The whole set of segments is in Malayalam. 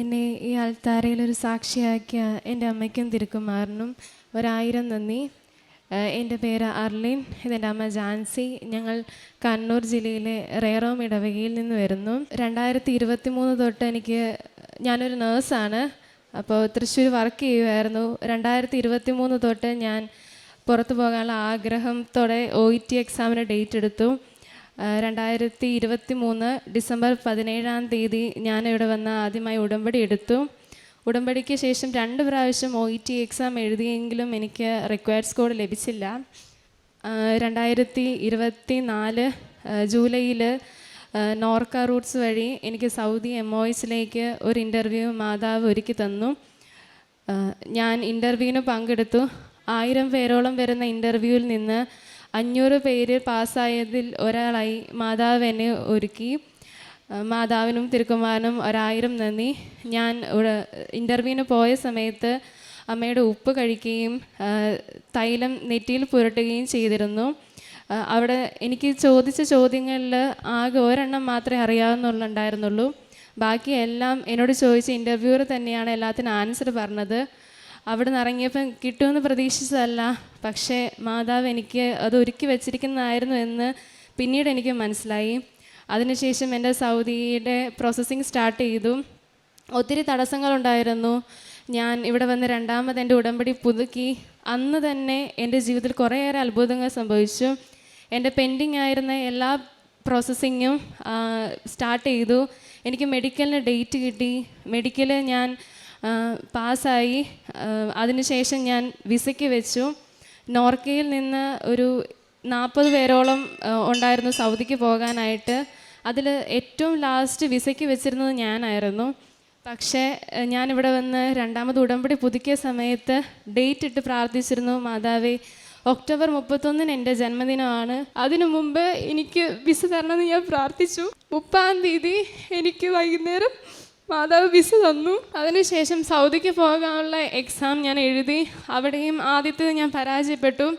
എന്നെ ഈ അൽത്താരയിൽ ഒരു സാക്ഷിയാക്കിയ എന്റെ അമ്മയ്ക്കും തിരുക്കുമാറിനും ഒരായിരം നന്ദി. എന്റെ പേര് അർലിൻ ഇതെന്റെ അമ്മ ജാൻസി. ഞങ്ങൾ കണ്ണൂർ ജില്ലയിലെ റേറോം ഇടവകയിൽ നിന്ന് വരുന്നു. രണ്ടായിരത്തി ഇരുപത്തി മൂന്ന് തൊട്ട് എനിക്ക് ഞാനൊരു നേഴ്സാണ്. അപ്പോൾ തൃശ്ശൂർ വർക്ക് ചെയ്യുമായിരുന്നു രണ്ടായിരത്തി ഇരുപത്തി മൂന്ന് തൊട്ട് ഞാൻ പുറത്തു പോകാനുള്ള ആഗ്രഹത്തോടെ ഒ ഇ ടി എക്സാമിന് ഡേറ്റ് എടുത്തു. രണ്ടായിരത്തി ഇരുപത്തി മൂന്ന് ഡിസംബർ പതിനേഴാം തീയതി ഞാൻ ഇവിടെ വന്ന് ആദ്യമായി ഉടമ്പടി എടുത്തു. ഉടമ്പടിക്ക് ശേഷം രണ്ട് പ്രാവശ്യം ഒ ഇ ടി എക്സാം എഴുതിയെങ്കിലും എനിക്ക് റിക്വയർഡ് സ്കോർ ലഭിച്ചില്ല. രണ്ടായിരത്തി ഇരുപത്തി നാല് ജൂലൈയിൽ നോർക്ക റൂട്ട്സ് വഴി എനിക്ക് സൗദി എം ഒ എസിലേക്ക് ഒരു ഇന്റർവ്യൂ മാതാവ് ഒരുക്കി തന്നു. ഞാൻ ഇന്റർവ്യൂവിന് പങ്കെടുത്തു. ആയിരം പേരോളം വരുന്ന ഇന്റർവ്യൂവിൽ നിന്ന് അഞ്ഞൂറ് പേര് പാസ്സായതിൽ ഒരാളായി മാതാവ് എന്നെ ഒരുക്കി. മാതാവിനും തിരുക്കുമാരനും ഒരായിരം നന്ദി. ഞാൻ ഇന്റർവ്യൂവിന് പോയ സമയത്ത് അമ്മയുടെ ഉപ്പ് കഴിക്കുകയും തൈലം നെറ്റിയിൽ പുരട്ടുകയും ചെയ്തിരുന്നു. അവിടെ എനിക്ക് ചോദിച്ച ചോദ്യങ്ങളിൽ ആകെ ഒരെണ്ണം മാത്രമേ അറിയാവുന്നുണ്ടായിരുന്നുള്ളൂ ബാക്കി എല്ലാം എന്നോട് ചോദിച്ച ഇന്റർവ്യൂവർ തന്നെയാണ് എല്ലാത്തിനും ആൻസർ പറഞ്ഞത്. അവിടെ നിന്ന് ഇറങ്ങിയപ്പം കിട്ടുമെന്ന് പ്രതീക്ഷിച്ചതല്ല. പക്ഷേ മാതാവ് എനിക്ക് അത് ഒരുക്കി വെച്ചിരിക്കുന്നതായിരുന്നു എന്ന് പിന്നീട് എനിക്ക് മനസ്സിലായി. അതിനുശേഷം എന്റെ സൗദിയുടെ പ്രോസസ്സിങ് സ്റ്റാർട്ട് ചെയ്തു. ഒത്തിരി തടസ്സങ്ങളുണ്ടായിരുന്നു. ഞാൻ ഇവിടെ വന്ന് രണ്ടാമത് എന്റെ ഉടമ്പടി പുതുക്കി. അന്ന് തന്നെ എന്റെ ജീവിതത്തിൽ കുറേയേറെ അത്ഭുതങ്ങൾ സംഭവിച്ചു. എന്റെ പെൻഡിങ് ആയിരുന്ന എല്ലാ പ്രോസസ്സിങ്ങും സ്റ്റാർട്ട് ചെയ്തു. എനിക്ക് മെഡിക്കലിന് ഡേറ്റ് കിട്ടി. മെഡിക്കൽ ഞാൻ പാസ്സായി. അതിനുശേഷം ഞാൻ വിസയ്ക്ക് വെച്ചു. നോർക്കയിൽ നിന്ന് ഒരു നാൽപ്പത് പേരോളം ഉണ്ടായിരുന്നു സൗദിക്ക് പോകാനായിട്ട്. അതിൽ ഏറ്റവും ലാസ്റ്റ് വിസയ്ക്ക് വെച്ചിരുന്നത് ഞാനായിരുന്നു. പക്ഷേ ഞാനിവിടെ വന്ന് രണ്ടാമത് ഉടമ്പടി പുതുക്കിയ സമയത്ത് ഡേറ്റ് ഇട്ട് പ്രാർത്ഥിച്ചിരുന്നു മാതാവേ ഒക്ടോബർ മുപ്പത്തൊന്നിന് എന്റെ ജന്മദിനമാണ്. അതിനു മുമ്പ് എനിക്ക് വിസ തരണമെന്ന് ഞാൻ പ്രാർത്ഥിച്ചു. മുപ്പാം തീയതി എനിക്ക് വൈകുന്നേരം മാതാവ് വിസ തന്നു. അതിനുശേഷം സൗദിക്ക് പോകാനുള്ള എക്സാം ഞാൻ എഴുതി. അവിടെയും ആദ്യത്തെ ഞാൻ പരാജയപ്പെട്ടു.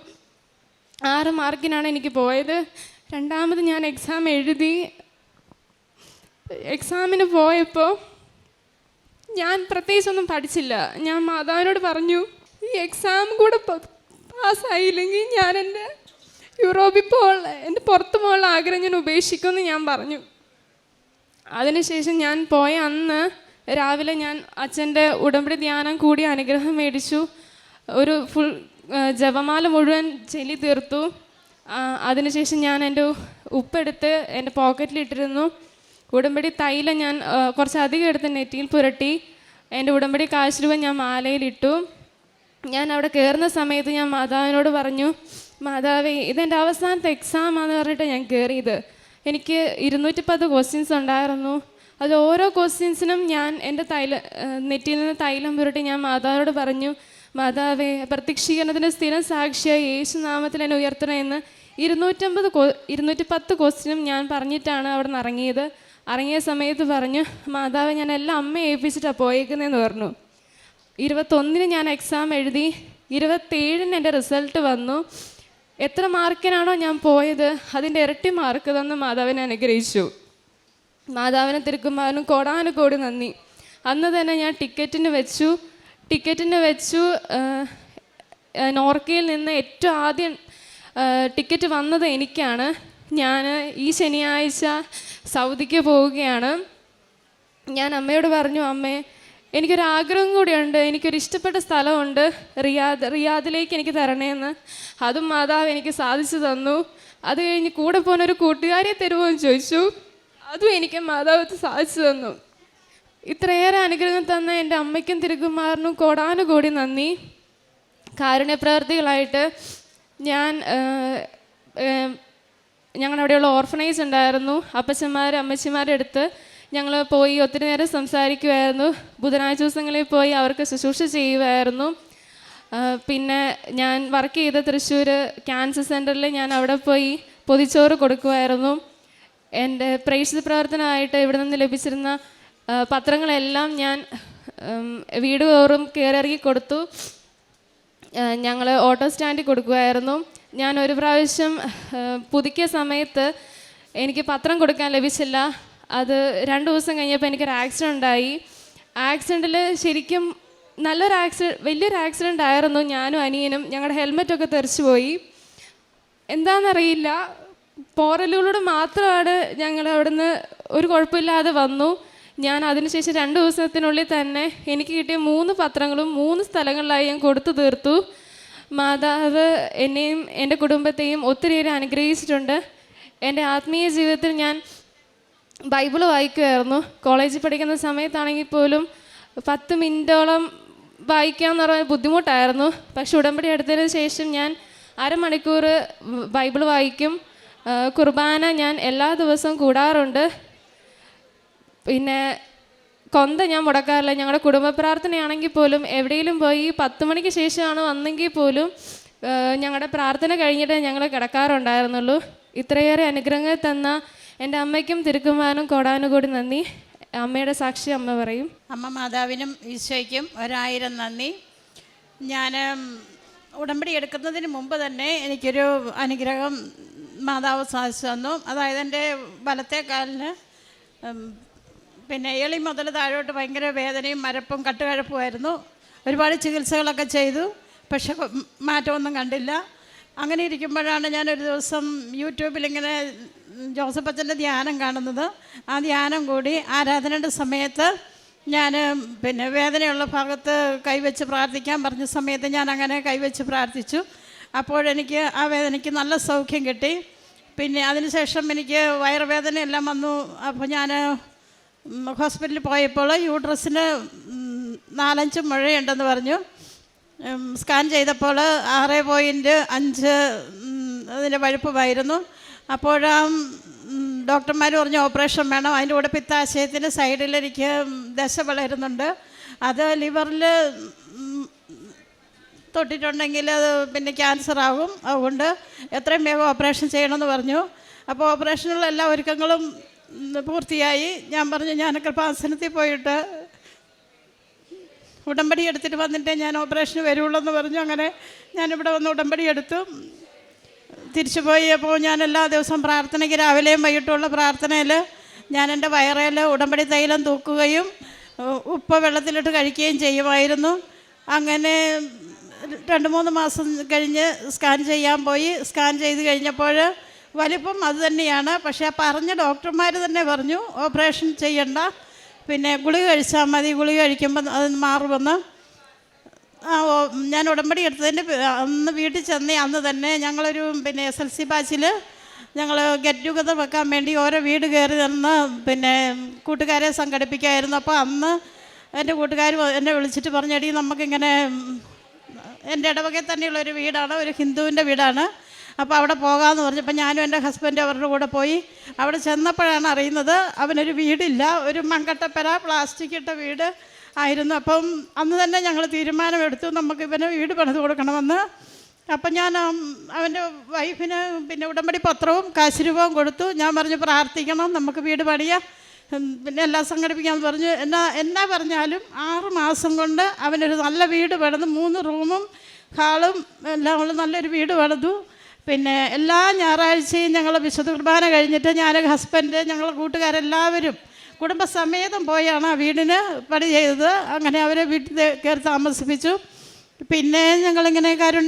ആറ് മാർക്കിനാണ് എനിക്ക് പോയത്. രണ്ടാമത് ഞാൻ എക്സാം എഴുതി. എക്സാമിന് പോയപ്പോൾ ഞാൻ പ്രത്യേകിച്ചൊന്നും പഠിച്ചില്ല. ഞാൻ മാതാവിനോട് പറഞ്ഞു ഈ എക്സാം കൂടെ പാസ്സായില്ലെങ്കിൽ ഞാൻ എന്റെ യൂറോപ്പിൽ പോകാനുള്ള എന്റെ പുറത്ത് പോകാനുള്ള ആഗ്രഹം ഞാൻ ഉപേക്ഷിക്കുമെന്ന് ഞാൻ പറഞ്ഞു. അതിനുശേഷം ഞാൻ പോയ അന്ന് രാവിലെ ഞാൻ അച്ഛന്റെ ഉടമ്പടി ധ്യാനം കൂടി അനുഗ്രഹം മേടിച്ചു. ഒരു ഫുൾ ജപമാല മുഴുവൻ ചെല്ലി തീർത്തു. അതിനുശേഷം ഞാൻ എന്റെ ഉപ്പെടുത്ത് എന്റെ പോക്കറ്റിലിട്ടിരുന്നു ഉടമ്പടി തൈലം ഞാൻ കുറച്ച് കുറച്ചധികം എടുത്ത് നെറ്റിയിൽ പുരട്ടി. എന്റെ ഉടമ്പടി കാശ് രൂപ ഞാൻ മാലയിലിട്ടു ഞാൻ അവിടെ കയറുന്ന സമയത്ത് ഞാൻ മാതാവിനോട് പറഞ്ഞു മാതാവേ ഇതെന്റെ അവസാനത്തെ എക്സാമാന്ന് പറഞ്ഞിട്ട് ഞാൻ കയറിയത്. എനിക്ക് ഇരുന്നൂറ്റി പത്ത് ക്വസ്റ്റ്യൻസ് ഉണ്ടായിരുന്നു. അത് ഓരോ ക്വസ്റ്റ്യൻസിനും ഞാൻ എന്റെ തൈല നെറ്റിയിൽ നിന്ന് തൈലം പുരട്ടി ഞാൻ മാതാവിനോട് പറഞ്ഞു മാതാവേ പ്രത്യക്ഷീകരണത്തിന്റെ സ്ഥിരം സാക്ഷിയായി യേശു നാമത്തിൽ എന്നെ ഉയർത്തണമെന്ന് ഇരുന്നൂറ്റമ്പത് ഇരുന്നൂറ്റി പത്ത് ക്വസ്റ്റ്യനും ഞാൻ പറഞ്ഞിട്ടാണ് അവിടെ നിന്ന് ഇറങ്ങിയത്. ഇറങ്ങിയ സമയത്ത് പറഞ്ഞു മാതാവ് ഞാൻ എല്ലാം അമ്മയെ ഏൽപ്പിച്ചിട്ടാണ് പോയേക്കുന്നതെന്ന് പറഞ്ഞു. ഇരുപത്തൊന്നിന് ഞാൻ എക്സാം എഴുതി ഇരുപത്തേഴിന് എന്റെ റിസൾട്ട് വന്നു. എത്ര മാർക്കിനാണോ ഞാൻ പോയത് അതിന്റെ ഇരട്ടി മാർക്ക് തന്ന് മാതാവിനെ അനുഗ്രഹിച്ചു. മാതാവിനെ തിരുക്കുമാരനും കോടാനുകോടി നന്ദി. അന്ന് തന്നെ ഞാൻ ടിക്കറ്റിന് വെച്ചു. ടിക്കറ്റിന് വെച്ചു നോർക്കയിൽ നിന്ന് ഏറ്റവും ആദ്യം ടിക്കറ്റ് വന്നത് എനിക്കാണ്. ഞാൻ ഈ ശനിയാഴ്ച സൗദിക്ക് പോവുകയാണ്. ഞാൻ അമ്മയോട് പറഞ്ഞു അമ്മേ എനിക്കൊരു ആഗ്രഹം കൂടിയുണ്ട്. എനിക്കൊരു ഇഷ്ടപ്പെട്ട സ്ഥലമുണ്ട്. റിയാദ് റിയാദിലേക്ക് എനിക്ക് തരണേന്ന്. അതും മാതാവ് എനിക്ക് സാധിച്ചു തന്നു. അത് കഴിഞ്ഞ് കൂടെ പോകുന്ന ഒരു കൂട്ടുകാരിയെ തരുമോ എന്ന് ചോദിച്ചു. അതും എനിക്ക് മാതാവ് സാധിച്ചു തന്നു. ഇത്രയേറെ അനുഗ്രഹം തന്ന എന്റെ അമ്മയ്ക്കും തിരുകുമാറിനും കോടാനുകൂടി നന്ദി. കാരുണ്യപ്രവർത്തികളായിട്ട് ഞാൻ ഞങ്ങളുടെ അവിടെയുള്ള ഓർഫനൈസ് ഉണ്ടായിരുന്നു. അപ്പച്ചന്മാർ അമ്മച്ചിമാരുടെ അടുത്ത് ഞങ്ങൾ പോയി ഒത്തിരി നേരം സംസാരിക്കുമായിരുന്നു ബുധനാഴ്ച ദിവസങ്ങളിൽ പോയി അവർക്ക് ശുശ്രൂഷ ചെയ്യുമായിരുന്നു പിന്നെ ഞാൻ വർക്ക് ചെയ്ത തൃശ്ശൂർ ക്യാൻസർ സെന്ററിൽ ഞാൻ അവിടെ പോയി പൊതിച്ചോറ് കൊടുക്കുമായിരുന്നു എന്റെ പ്രേക്ഷിത പ്രവർത്തനമായിട്ട് ഇവിടെ നിന്ന് ലഭിച്ചിരുന്ന പത്രങ്ങളെല്ലാം ഞാൻ വീട് തോറും കയറിയിറങ്ങി കൊടുത്തു. ഞങ്ങൾ ഓട്ടോ സ്റ്റാൻഡിൽ കൊടുക്കുമായിരുന്നു ഞാൻ ഒരു പ്രാവശ്യം പുതുക്കിയ സമയത്ത് എനിക്ക് പത്രം കൊടുക്കാൻ ലഭിച്ചില്ല. അത് രണ്ട് ദിവസം കഴിഞ്ഞപ്പോൾ എനിക്കൊരു ആക്സിഡന്റ് ഉണ്ടായി. ആക്സിഡന്റിൽ ശരിക്കും നല്ലൊരു ആക്സിഡന്റ് വലിയൊരു ആക്സിഡന്റ് ആയിരുന്നു. ഞാനും അനിയനും ഞങ്ങളുടെ ഹെൽമെറ്റൊക്കെ തെറിച്ചു പോയി. എന്താണെന്നറിയില്ല പോറലുകളോട് മാത്രമാണ് ഞങ്ങൾ അവിടുന്ന് ഒരു കുഴപ്പമില്ലാതെ വന്നു. ഞാൻ അതിനുശേഷം രണ്ട് ദിവസത്തിനുള്ളിൽ തന്നെ എനിക്ക് കിട്ടിയ മൂന്ന് പത്രങ്ങളും മൂന്ന് സ്ഥലങ്ങളിലായി ഞാൻ കൊടുത്തു തീർത്തു. മാതാവ് എന്നെയും എന്റെ കുടുംബത്തെയും ഒത്തിരിയേറെ അനുഗ്രഹിച്ചിട്ടുണ്ട്. എന്റെ ആത്മീയ ജീവിതത്തിൽ ഞാൻ ബൈബിൾ വായിക്കുമായിരുന്നു കോളേജിൽ പഠിക്കുന്ന സമയത്താണെങ്കിൽ പോലും പത്ത് മിനിറ്റോളം വായിക്കാമെന്ന് പറഞ്ഞാൽ ബുദ്ധിമുട്ടായിരുന്നു. പക്ഷെ ഉടമ്പടി എടുത്തതിന് ശേഷം ഞാൻ അരമണിക്കൂർ ബൈബിൾ വായിക്കും. കുർബാന ഞാൻ എല്ലാ ദിവസവും കൂടാറുണ്ട്. പിന്നെ കൊന്ത ഞാൻ മുടക്കാറില്ല. ഞങ്ങളുടെ കുടുംബ പ്രാർത്ഥനയാണെങ്കിൽ പോലും എവിടെയെങ്കിലും പോയി പത്ത് മണിക്ക് ശേഷമാണ് വന്നെങ്കിൽ പോലും ഞങ്ങളുടെ പ്രാർത്ഥന കഴിഞ്ഞിട്ട് ഞങ്ങൾ കിടക്കാറുണ്ടായിരുന്നുള്ളൂ. ഇത്രയേറെ അനുഗ്രഹങ്ങൾ തന്ന എന്റെ അമ്മയ്ക്കും തിരുക്കുമാനും കോടാനും കൂടി നന്ദി. അമ്മയുടെ സാക്ഷി അമ്മ പറയും. അമ്മ മാതാവിനും ഈശോയ്ക്കും ഒരായിരം നന്ദി. ഞാൻ ഉടമ്പടി എടുക്കുന്നതിന് മുമ്പ് തന്നെ എനിക്കൊരു അനുഗ്രഹം മാതാവ് സാധിച്ചു തന്നു. അതായത് എന്റെ വലത്തെ കാലിന് പിന്നെ എളി മുതൽ താഴോട്ട് ഭയങ്കര വേദനയും മരപ്പും കട്ടുകഴപ്പുമായിരുന്നു ഒരുപാട് ചികിത്സകളൊക്കെ ചെയ്തു. പക്ഷെ മാറ്റമൊന്നും കണ്ടില്ല. അങ്ങനെ ഇരിക്കുമ്പോഴാണ് ഞാനൊരു ദിവസം ജോസഫ് അച്ഛന്റെ ധ്യാനം കാണുന്നത്. ആ ധ്യാനം കൂടി ആരാധനയുടെ സമയത്ത് ഞാൻ പിന്നെ വേദനയുള്ള ഭാഗത്ത് കൈവച്ച് പ്രാർത്ഥിക്കാൻ പറഞ്ഞ സമയത്ത് ഞാൻ അങ്ങനെ കൈവച്ച് പ്രാർത്ഥിച്ചു. അപ്പോഴെനിക്ക് ആ വേദനയ്ക്ക് നല്ല സൗഖ്യം കിട്ടി. പിന്നെ അതിനുശേഷം എനിക്ക് വയറുവേദന എല്ലാം വന്നു. അപ്പോൾ ഞാൻ ഹോസ്പിറ്റലിൽ പോയപ്പോൾ യൂട്രസിന് നാലഞ്ച് മുഴയുണ്ടെന്ന് പറഞ്ഞു. സ്കാൻ ചെയ്തപ്പോൾ ആറ് പോയിന്റ് അഞ്ച് അതിന്റെ വഴുപ്പമായിരുന്നു. അപ്പോഴാ ഡോക്ടർമാർ പറഞ്ഞ ഓപ്പറേഷൻ വേണം. അതിന്റെ കൂടെ പിത്താശയത്തിന്റെ സൈഡിൽ എനിക്ക് ദശ വളരുന്നുണ്ട് അത് ലിവറിൽ തൊട്ടിട്ടുണ്ടെങ്കിൽ അത് പിന്നെ ക്യാൻസർ ആകും അതുകൊണ്ട് എത്രയും വേഗം ഓപ്പറേഷൻ ചെയ്യണമെന്ന് പറഞ്ഞു. അപ്പോൾ ഓപ്പറേഷനുള്ള എല്ലാ ഒരുക്കങ്ങളും പൂർത്തിയായി. ഞാൻ പറഞ്ഞു ഞാൻ കൃപാസനത്തിൽ പോയിട്ട് ഉടമ്പടി എടുത്തിട്ട് വന്നിട്ടേ ഞാൻ ഓപ്പറേഷന് വരുള്ളൂ പറഞ്ഞു. അങ്ങനെ ഞാനിവിടെ വന്ന് ഉടമ്പടി എടുത്തു. തിരിച്ചു പോയി അപ്പോൾ ഞാൻ എല്ലാ ദിവസവും പ്രാർത്ഥനയ്ക്ക് രാവിലെയും വൈകിട്ടുള്ള പ്രാർത്ഥനയിൽ ഞാൻ എന്റെ വയറേൽ ഉടമ്പടി തൈലം തൂക്കുകയും ഉപ്പ് വെള്ളത്തിലിട്ട് കഴിക്കുകയും ചെയ്യുമായിരുന്നു. അങ്ങനെ രണ്ട് മൂന്ന് മാസം കഴിഞ്ഞ് സ്കാൻ ചെയ്യാൻ പോയി. സ്കാൻ ചെയ്ത് കഴിഞ്ഞപ്പോൾ വലിപ്പം അതുതന്നെയാണ് പക്ഷേ പറഞ്ഞ ഡോക്ടർമാർ തന്നെ പറഞ്ഞു ഓപ്പറേഷൻ ചെയ്യണ്ട. പിന്നെ ഗുളിക കഴിച്ചാൽ മതി. ഗുളിക കഴിക്കുമ്പോൾ അത് മാറുമെന്ന് ആ ഓ ഞാൻ ഉടമ്പടി എടുത്തതിന്റെ അന്ന് വീട്ടിൽ ചെന്ന് അന്ന് തന്നെ ഞങ്ങളൊരു പിന്നെ എസ് എൽ സി ബാച്ചിൽ ഞങ്ങൾ ഗെറ്റ് ടുഗദർ വെക്കാൻ വേണ്ടി ഓരോ വീട് കയറി നിന്ന് പിന്നെ കൂട്ടുകാരെ സംഘടിപ്പിക്കായിരുന്നു. അപ്പോൾ അന്ന് എന്റെ കൂട്ടുകാർ എന്നെ വിളിച്ചിട്ട് പറഞ്ഞടി നമുക്കിങ്ങനെ എന്റെ ഇടവകയിൽ തന്നെയുള്ള ഒരു വീടാണ്. ഒരു ഹിന്ദുവിന്റെ വീടാണ്. അപ്പോൾ അവിടെ പോകാമെന്ന് പറഞ്ഞപ്പോൾ ഞാനും എന്റെ ഹസ്ബൻഡ് അവരുടെ കൂടെ പോയി. അവിടെ ചെന്നപ്പോഴാണ് അറിയുന്നത് അവനൊരു വീടില്ല. ഒരു മങ്കട്ടപ്പര പ്ലാസ്റ്റിക് ഇട്ട വീട് ആയിരുന്നു. അപ്പം അന്ന് തന്നെ ഞങ്ങൾ തീരുമാനമെടുത്തു. നമുക്ക് ഇവന് വീട് പണിത് കൊടുക്കണമെന്ന്. അപ്പം ഞാൻ അവന്റെ വൈഫിന് പിന്നെ ഉടമ്പടി പത്രവും കാശിരൂപവും കൊടുത്തു. ഞാൻ പറഞ്ഞു പ്രാർത്ഥിക്കണം നമുക്ക് വീട് പണിയാം. പിന്നെ എല്ലാം സംഘടിപ്പിക്കാമെന്ന് പറഞ്ഞു. എന്നാ എന്നാ പറഞ്ഞാലും ആറ് മാസം കൊണ്ട് അവനൊരു നല്ല വീട് പണിത് മൂന്ന് റൂമും ഹാളും എല്ലാം ഉള്ള നല്ലൊരു വീട് പണിതു. പിന്നെ എല്ലാ ഞായറാഴ്ചയും ഞങ്ങൾ വിശുദ്ധ കുർബാന കഴിഞ്ഞിട്ട് ഞാൻ ഹസ്ബൻഡ് ഞങ്ങൾ കൂട്ടുകാരെല്ലാവരും കുടുംബസമേതം പോയാണ് ആ വീടിന് പണി ചെയ്തത്. അങ്ങനെ അവരെ വീട്ടിൽ കയറി താമസിപ്പിച്ചു. പിന്നെ ഞങ്ങളിങ്ങനെ കാരു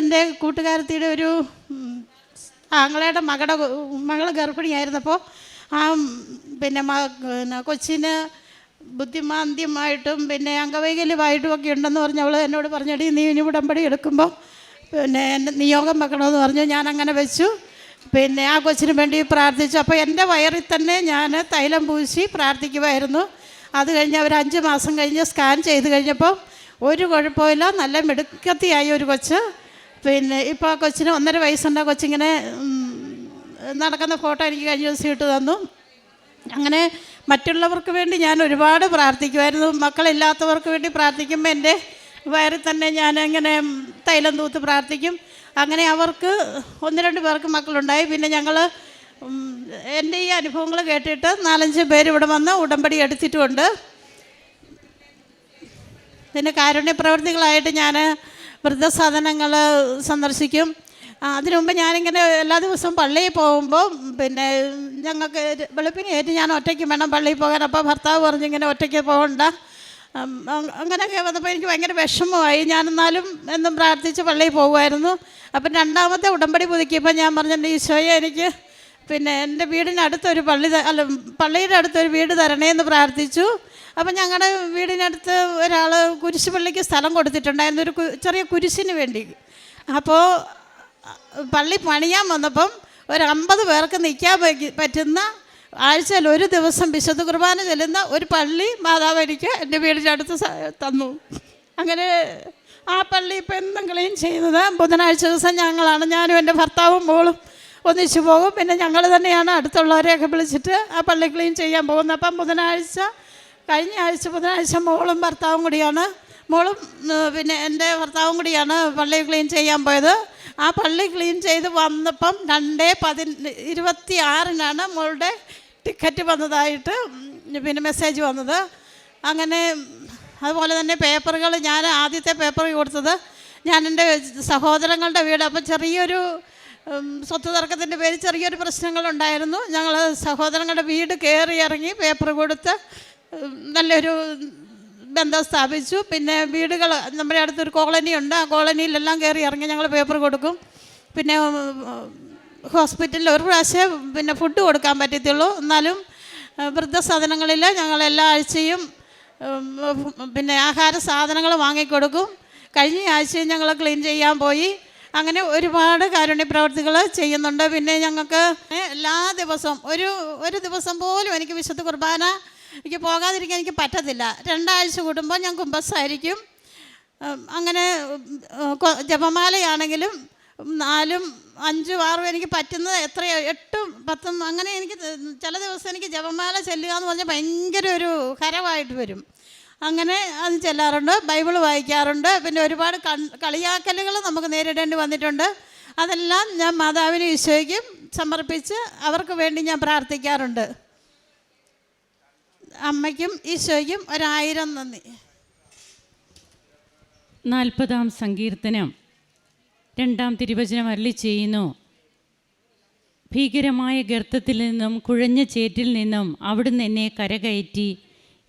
എന്റെ കൂട്ടുകാരത്തിയുടെ ഒരു ആങ്ങളയുടെ മകളുടെ മകൾ ഗർഭിണിയായിരുന്നപ്പോൾ ആ പിന്നെ പിന്നെ കൊച്ചിന് ബുദ്ധിമാന്ദ്യമായിട്ടും പിന്നെ അംഗവൈകല്യമായിട്ടും ഒക്കെ ഉണ്ടെന്ന് പറഞ്ഞ് അവൾ എന്നോട് പറഞ്ഞടി നീ ഇനി ഉടമ്പടി എടുക്കുമ്പോൾ പിന്നെ എന്റെ നിയോഗം വെക്കണമെന്ന് പറഞ്ഞു. ഞാൻ അങ്ങനെ വെച്ചു. പിന്നെ ആ കൊച്ചിന് വേണ്ടി പ്രാർത്ഥിച്ചു. അപ്പോൾ എന്റെ വയറിൽ തന്നെ ഞാൻ തൈലം പൂശി പ്രാർത്ഥിക്കുമായിരുന്നു അത് കഴിഞ്ഞ് അവർ അഞ്ച് മാസം കഴിഞ്ഞ് സ്കാൻ ചെയ്ത് കഴിഞ്ഞപ്പോൾ ഒരു കുഴപ്പമില്ല നല്ല മിടുക്കത്തിയായി ഒരു കൊച്ച്. പിന്നെ ഇപ്പോൾ ആ കൊച്ചിന് ഒന്നര വയസ്സുണ്ട്. ആ കൊച്ചിങ്ങനെ നടക്കുന്ന ഫോട്ടോ എനിക്ക് കഴിഞ്ഞ ദിവസം ഇട്ട് തന്നു. അങ്ങനെ മറ്റുള്ളവർക്ക് വേണ്ടി ഞാൻ ഒരുപാട് പ്രാർത്ഥിക്കുമായിരുന്നു മക്കളില്ലാത്തവർക്ക് വേണ്ടി പ്രാർത്ഥിക്കുമ്പോൾ എന്റെ വയറിൽ തന്നെ ഞാൻ അങ്ങനെ തൈലം തൂത്ത് പ്രാർത്ഥിക്കും. അങ്ങനെ അവർക്ക് ഒന്ന് രണ്ട് പേർക്ക് മക്കളുണ്ടായി. പിന്നെ ഞങ്ങൾ എന്റെ ഈ അനുഭവങ്ങൾ കേട്ടിട്ട് നാലഞ്ച് പേര് ഇവിടെ വന്ന് ഉടമ്പടി എടുത്തിട്ടുമുണ്ട് പിന്നെ കാരുണ്യ പ്രവർത്തികളായിട്ട് ഞാൻ വൃദ്ധസാധനങ്ങൾ സന്ദർശിക്കും. അതിനുമുമ്പ് അതിനു മുമ്പ് ഞാനിങ്ങനെ എല്ലാ ദിവസവും പള്ളിയിൽ പോകുമ്പോൾ പിന്നെ ഞങ്ങൾക്ക് വെളുപ്പിനെ ഏറ്റ് ഞാൻ ഒറ്റയ്ക്ക് വേണം പള്ളിയിൽ പോകാൻ. അപ്പോൾ ഭർത്താവ് പറഞ്ഞിങ്ങനെ ഒറ്റയ്ക്ക് പോകണ്ട. അങ്ങനെയൊക്കെ വന്നപ്പോൾ എനിക്ക് ഭയങ്കര വിഷമമായി. ഞാനെന്നാലും എന്നും പ്രാർത്ഥിച്ച് പള്ളിയിൽ പോകുമായിരുന്നു. അപ്പം രണ്ടാമത്തെ ഉടമ്പടി പുതുക്കിയപ്പോൾ ഞാൻ പറഞ്ഞിട്ടുണ്ട് ഈശോയെ എനിക്ക് പിന്നെ എന്റെ വീടിനടുത്തൊരു പള്ളി അല്ല പള്ളിയുടെ അടുത്തൊരു വീട് തരണേ എന്ന് പ്രാർത്ഥിച്ചു. അപ്പം ഞങ്ങളുടെ വീടിനടുത്ത് ഒരാൾ കുരിശുപള്ളിക്ക് സ്ഥലം കൊടുത്തിട്ടുണ്ടായിരുന്നു ഒരു ചെറിയ കുരിശിന് വേണ്ടി. അപ്പോൾ പള്ളി പണിയാൻ വന്നപ്പം ഒരു അമ്പത് പേർക്ക് നിൽക്കാൻ പറ്റുന്ന ആഴ്ചയിൽ ഒരു ദിവസം വിശുദ്ധ കുർബാന ചെല്ലുന്ന ഒരു പള്ളി മാതാവ് എനിക്ക് എന്റെ വീടിന്റെ അടുത്ത് തന്നു. അങ്ങനെ ആ പള്ളി ഇപ്പം എന്നും ക്ലീൻ ചെയ്യുന്നത് ബുധനാഴ്ച ദിവസം ഞങ്ങളാണ്. ഞാനും എന്റെ ഭർത്താവും മോളും ഒന്നിച്ചു പോകും. പിന്നെ ഞങ്ങൾ തന്നെയാണ് അടുത്തുള്ളവരെയൊക്കെ വിളിച്ചിട്ട് ആ പള്ളി ക്ലീൻ ചെയ്യാൻ പോകുന്നത്. അപ്പം ബുധനാഴ്ച കഴിഞ്ഞ ആഴ്ച ബുധനാഴ്ച മോളും ഭർത്താവും കൂടിയാണ്. മോളും പിന്നെ എന്റെ ഭർത്താവും കൂടിയാണ് പള്ളി ക്ലീൻ ചെയ്യാൻ പോയത്. ആ പള്ളി ക്ലീൻ ചെയ്ത് വന്നപ്പം രണ്ടേ പതി ഇരുപത്തി ആറിനാണ് മോളുടെ ടിക്കറ്റ് വന്നതായിട്ട് പിന്നെ മെസ്സേജ് വന്നത്. അങ്ങനെ അതുപോലെ തന്നെ പേപ്പറുകൾ ഞാൻ ആദ്യത്തെ പേപ്പർ കൊടുത്തത് ഞാൻ എന്റെ സഹോദരങ്ങളുടെ വീട്. അപ്പം ചെറിയൊരു സ്വത്ത് തർക്കത്തിന്റെ പേരിൽ ചെറിയൊരു പ്രശ്നങ്ങളുണ്ടായിരുന്നു. ഞങ്ങൾ സഹോദരങ്ങളുടെ വീട് കയറി ഇറങ്ങി പേപ്പർ കൊടുത്ത് നല്ലൊരു ബന്ധം സ്ഥാപിച്ചു. പിന്നെ വീടുകൾ നമ്മുടെ അടുത്തൊരു കോളനി ഉണ്ട് ആ കോളനിയിലെല്ലാം കയറി ഇറങ്ങി ഞങ്ങൾ പേപ്പർ കൊടുക്കും. പിന്നെ ഹോസ്പിറ്റലിൽ ഒരു പ്രാവശ്യം പിന്നെ ഫുഡ് കൊടുക്കാൻ പറ്റത്തുള്ളൂ. എന്നാലും വൃദ്ധസാധനങ്ങളിൽ ഞങ്ങൾ എല്ലാ ആഴ്ചയും പിന്നെ ആഹാര സാധനങ്ങൾ വാങ്ങിക്കൊടുക്കും. കഴിഞ്ഞ ആഴ്ചയും ഞങ്ങൾ ക്ലീൻ ചെയ്യാൻ പോയി. അങ്ങനെ ഒരുപാട് കാരുണ്യ പ്രവർത്തികൾ ചെയ്യുന്നുണ്ട്. പിന്നെ ഞങ്ങൾക്ക് എല്ലാ ദിവസവും ഒരു ഒരു ദിവസം പോലും എനിക്ക് വിശുദ്ധ കുർബാന എനിക്ക് പോകാതിരിക്കാൻ എനിക്ക് പറ്റത്തില്ല. രണ്ടാഴ്ച കൂടുമ്പോൾ ഞാൻ കുമ്പസായിരിക്കും. അങ്ങനെ ജപമാലയാണെങ്കിലും നാലും അഞ്ചും ആറും എനിക്ക് പറ്റുന്നത് എത്രയോ? എട്ടും പത്തും അങ്ങനെ എനിക്ക് ചില ദിവസം എനിക്ക് ജപമാല ചെല്ലുക എന്ന് പറഞ്ഞാൽ ഭയങ്കര ഒരു ഹരമായിട്ട് വരും. അങ്ങനെ അത് ചെല്ലാറുണ്ട് ബൈബിൾ വായിക്കാറുണ്ട്. പിന്നെ ഒരുപാട് കളിയാക്കലുകൾ നമുക്ക് നേരിടേണ്ടി വന്നിട്ടുണ്ട്. അതെല്ലാം ഞാൻ മാതാവിനെ ഈശോയ്ക്കും സമർപ്പിച്ച് അവർക്ക് വേണ്ടി ഞാൻ പ്രാർത്ഥിക്കാറുണ്ട്. അമ്മയ്ക്കും ഈശോയ്ക്കും ഒരായിരം നന്ദി. നാൽപ്പതാം സങ്കീർത്തനം. രണ്ടാം തിരുവചനം അരളി ചെയ്യുന്നു. ഭീകരമായ ഗർത്തത്തിൽ നിന്നും കുഴഞ്ഞ ചേറ്റിൽ നിന്നും അവിടുന്ന് എന്നെ കരകയറ്റി.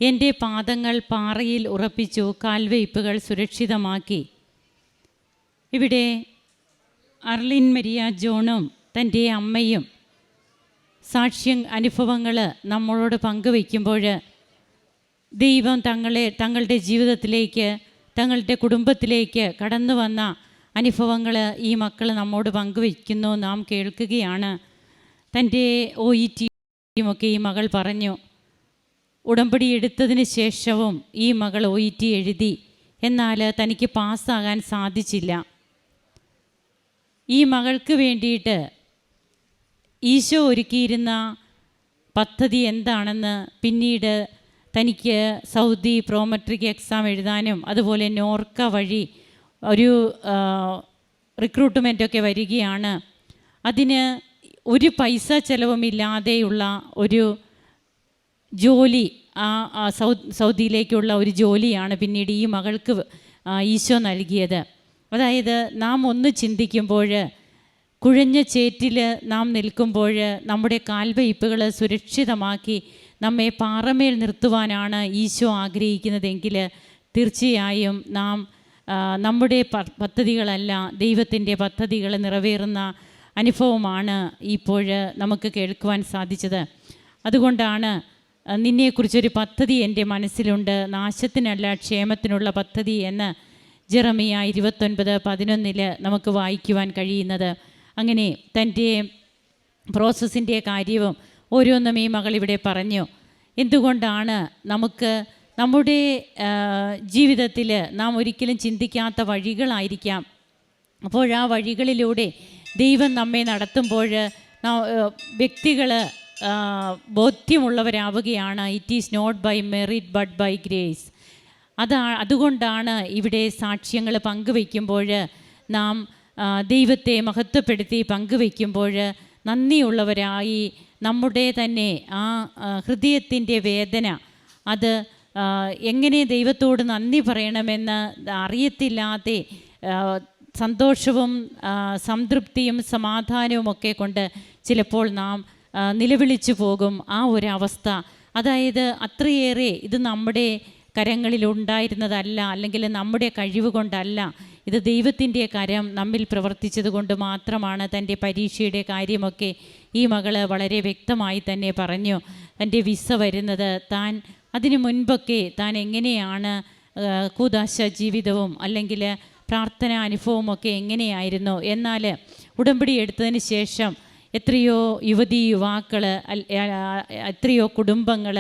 എന്റെ പാദങ്ങൾ പാറയിൽ ഉറപ്പിച്ചു കാൽവയ്പ്പുകൾ സുരക്ഷിതമാക്കി. ഇവിടെ അർലിൻ മരിയ ജോണും തന്റെ അമ്മയും സാക്ഷ്യം അനുഭവങ്ങൾ നമ്മളോട് പങ്കുവയ്ക്കുമ്പോൾ ദൈവം തങ്ങളെ തങ്ങളുടെ ജീവിതത്തിലേക്ക് തങ്ങളുടെ കുടുംബത്തിലേക്ക് കടന്നു വന്ന അനുഭവങ്ങൾ ഈ മക്കൾ നമ്മോട് പങ്കുവയ്ക്കുന്നു നാം കേൾക്കുകയാണ്. തന്റെ ഒ ഇ ടിയുമൊക്കെ ഈ മകൾ പറഞ്ഞു. ഉടമ്പടി എടുത്തതിന് ശേഷവും ഈ മകൾ ഒ ഇ ടി എഴുതി. എന്നാൽ തനിക്ക് പാസ്സാകാൻ സാധിച്ചില്ല. ഈ മകൾക്ക് വേണ്ടിയിട്ട് ഈശോ ഒരുക്കിയിരുന്ന പദ്ധതി എന്താണെന്ന് പിന്നീട് തനിക്ക് സൗദി പ്രോമെട്രിക് എക്സാം എഴുതാനും അതുപോലെ നോർക്ക വഴി ഒരു റിക്രൂട്ട്മെന്റൊക്കെ വരികയാണ്. അതിന് ഒരു പൈസ ചിലവുമില്ലാതെയുള്ള ഒരു ജോലി ആ സൗദിയിലേക്കുള്ള ഒരു ജോലിയാണ് പിന്നീട് ഈ മകൾക്ക് ഈശോ നൽകിയത്. അതായത് നാം ഒന്ന് ചിന്തിക്കുമ്പോൾ കുഴഞ്ഞ ചേറ്റിൽ നാം നിൽക്കുമ്പോൾ നമ്മുടെ കാൽവയ്പ്പുകൾ സുരക്ഷിതമാക്കി നമ്മെ പാറമേൽ നിർത്തുവാനാണ് ഈശോ ആഗ്രഹിക്കുന്നതെങ്കിൽ തീർച്ചയായും നാം നമ്മുടെ പദ്ധതികളല്ല ദൈവത്തിന്റെ പദ്ധതികൾ നിറവേറുന്ന അനുഭവമാണ് ഇപ്പോൾ നമുക്ക് കേൾക്കുവാൻ സാധിച്ചത്. അതുകൊണ്ടാണ് നിന്നെക്കുറിച്ചൊരു പദ്ധതി എന്റെ മനസ്സിലുണ്ട്. നാശത്തിനല്ല ക്ഷേമത്തിനുള്ള പദ്ധതി എന്ന് ജെറമിയ ഇരുപത്തൊൻപത് പതിനൊന്നിൽ നമുക്ക് വായിക്കുവാൻ കഴിയുന്നത്. അങ്ങനെ തന്റെ പ്രോസസ്സിന്റെ കാര്യവും ഓരോന്നും ഈ മകൾ ഇവിടെ പറഞ്ഞു. എന്തുകൊണ്ടാണ് നമുക്ക് നമ്മുടെ ജീവിതത്തിൽ നാം ഒരിക്കലും ചിന്തിക്കാത്ത വഴികളായിരിക്കാം. അപ്പോൾ ആ വഴികളിലൂടെ ദൈവം നമ്മെ നടത്തുമ്പോൾ വ്യക്തികൾ ബോധ്യമുള്ളവരാവുകയാണ്. It is not by merit but by grace അതാ അതുകൊണ്ടാണ് ഇവിടെ സാക്ഷ്യങ്ങൾ പങ്കുവയ്ക്കുമ്പോൾ നാം ദൈവത്തെ മഹത്വപ്പെടുത്തി പങ്കുവയ്ക്കുമ്പോൾ നന്ദിയുള്ളവരായി നമ്മുടെ തന്നെ ആ ഹൃദയത്തിന്റെ വേദന അത് എങ്ങനെ ദൈവത്തോട് നന്ദി പറയണമെന്ന് അറിയത്തില്ലാതെ സന്തോഷവും സംതൃപ്തിയും സമാധാനവും ഒക്കെ കൊണ്ട് ചിലപ്പോൾ നാം നിലവിളിച്ചു പോകും ആ ഒരു അവസ്ഥ. അതായത് അത്രയേറെ ഇത് നമ്മുടെ കരങ്ങളിൽ ഉണ്ടായിരുന്നതല്ല അല്ലെങ്കിൽ നമ്മുടെ കഴിവ് കൊണ്ടല്ല. ഇത് ദൈവത്തിന്റെ കരം നമ്മിൽ പ്രവർത്തിച്ചത് കൊണ്ട് മാത്രമാണ് തന്റെ പരീക്ഷയുടെ കാര്യമൊക്കെ ഈ മകൾ വളരെ വ്യക്തമായി തന്നെ പറഞ്ഞു. തന്റെ വിസ വരുന്നത് താൻ അതിനു മുൻപൊക്കെ താൻ എങ്ങനെയാണ് കൂതാശ ജീവിതവും അല്ലെങ്കിൽ പ്രാർത്ഥന ഒക്കെ എങ്ങനെയായിരുന്നു? എന്നാൽ ഉടമ്പടി എടുത്തതിന് ശേഷം എത്രയോ യുവതി യുവാക്കൾ എത്രയോ കുടുംബങ്ങൾ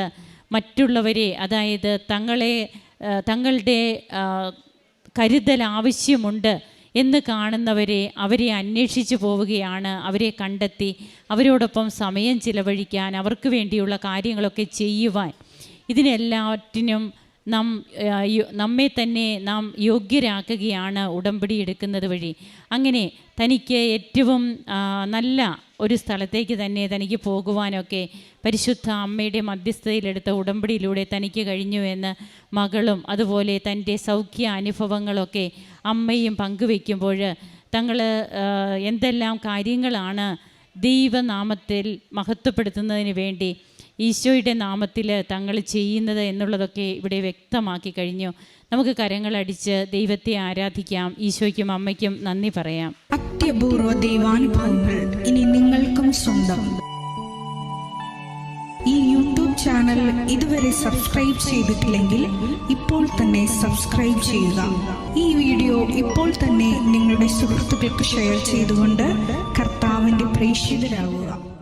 മറ്റുള്ളവരെ അതായത് തങ്ങളെ തങ്ങളുടെ കരുതൽ ആവശ്യമുണ്ട് എന്ന് കാണുന്നവരെ അവരെ അന്വേഷിച്ചു പോവുകയാണ് അവരെ കണ്ടെത്തി അവരോടൊപ്പം സമയം ചിലവഴിക്കാൻ അവർക്ക് വേണ്ടിയുള്ള കാര്യങ്ങളൊക്കെ ചെയ്യുവാൻ. ഇതിനെല്ലാറ്റിനും നാം നമ്മെ തന്നെ നാം യോഗ്യരാക്കുകയാണ് ഉടമ്പടി എടുക്കുന്നത് വഴി. അങ്ങനെ തനിക്ക് ഏറ്റവും നല്ല ഒരു സ്ഥലത്തേക്ക് തന്നെ തനിക്ക് പോകുവാനൊക്കെ പരിശുദ്ധ അമ്മയുടെ മധ്യസ്ഥതയിലെടുത്ത ഉടമ്പടിയിലൂടെ തനിക്ക് കഴിഞ്ഞു എന്ന് മകളും അതുപോലെ തന്റെ സൗഖ്യ അനുഭവങ്ങളൊക്കെ അമ്മയും പങ്കുവെക്കുമ്പോൾ തങ്ങൾ എന്തെല്ലാം കാര്യങ്ങളാണ് ദൈവനാമത്തിൽ മഹത്വപ്പെടുത്തുന്നതിന് വേണ്ടി ഈശോയുടെ നാമത്തിൽ തങ്ങൾ ചെയ്യുന്നത് എന്നുള്ളതൊക്കെ ഇവിടെ വ്യക്തമാക്കി കഴിഞ്ഞു. നമുക്ക് കരങ്ങളടിച്ച് ദൈവത്തെ ആരാധിക്കാം. ഈശോയ്ക്കും അമ്മയ്ക്കും നന്ദി പറയാം. അത്യപൂർവ ദൈവാനുഭവങ്ങൾ ഇനി നിങ്ങൾക്കും സ്വന്തം. ഈ യൂട്യൂബ് ചാനൽ ഇതുവരെ സബ്സ്ക്രൈബ് ചെയ്തിട്ടില്ലെങ്കിൽ ഇപ്പോൾ തന്നെ സബ്സ്ക്രൈബ് ചെയ്യുക. ഈ വീഡിയോ ഇപ്പോൾ തന്നെ നിങ്ങളുടെ സുഹൃത്തുക്കൾക്ക് ഷെയർ ചെയ്തുകൊണ്ട് കർത്താവിന്റെ പ്രേക്ഷിതരാകുക